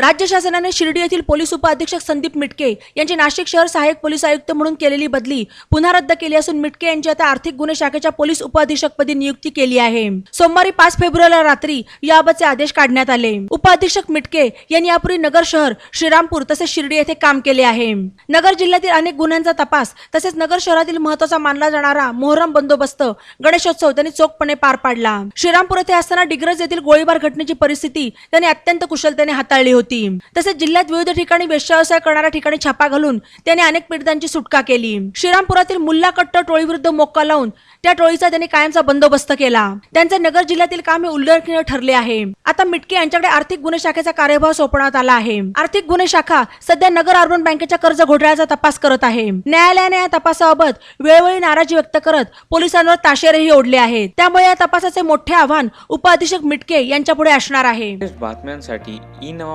राज्य शासनाने शिर्डी येथील पोलीस उपअधीक्षक संदीप मिटके यांची नाशिक शहर सहाय्यक पोलीस आयुक्त म्हणून केलेली बदली पुन्हा रद्द केली असून मिटके यांची आता आर्थिक गुन्हे शाखेच्या पोलीस उपअधीक्षकपदी नियुक्ती केली आहे. सोमवारी पाच फेब्रुवारीला रात्री याबाबतचे आदेश काढण्यात आले. उपअधीक्षक मिटके यांनी यापूर्वी नगर शहर श्रीरामपूर तसेच शिर्डी येथे काम केले आहे. नगर जिल्ह्यातील अनेक गुन्ह्यांचा तपास तसेच नगर शहरातील महत्त्वाचा मानला जाणारा मोहरम बंदोबस्त गणेशोत्सव त्यांनी चोखपणे पार पाडला. श्रीरामपूर येथे असताना डिग्रज येथील गोळीबार घटनेची परिस्थिती त्यांनी अत्यंत कुशलतेने हाताळली होती. तसेच जिल्ह्यात विविध ठिकाणी वेश्याव्यवसाय करणाऱ्या ठिकाणी छापा घालून त्यांनी अनेक पीडितांची सुटका केली. श्रीरामपुरातील मुल्ला कट्ट टोळीविरुद्ध मोक्का लावून त्या टोळीचा त्यांनी कायमचा बंदोबस्त केला. त्यांचे नगर जिल्ह्यातील काम हे उल्लेखनीय ठरले आहे. आता मिटके यांच्याकडे आर्थिक गुन्हे शाखेचा कार्यभार सोपवण्यात आला आहे. आर्थिक गुन्हे शाखा सध्या नगर अर्बन बँकेच्या कर्ज घोटाळ्याचा तपास करत आहे. न्यायालयाने या तपासाबाबत वेळोवेळी नाराजी व्यक्त करत पोलिसांवर ताशेरेही ओढले आहेत. त्यामुळे या तपासाचे मोठे आव्हान उपअधीक्षक मिटके यांच्या पुढे असणार आहे. बातम्यांसाठी ई नवा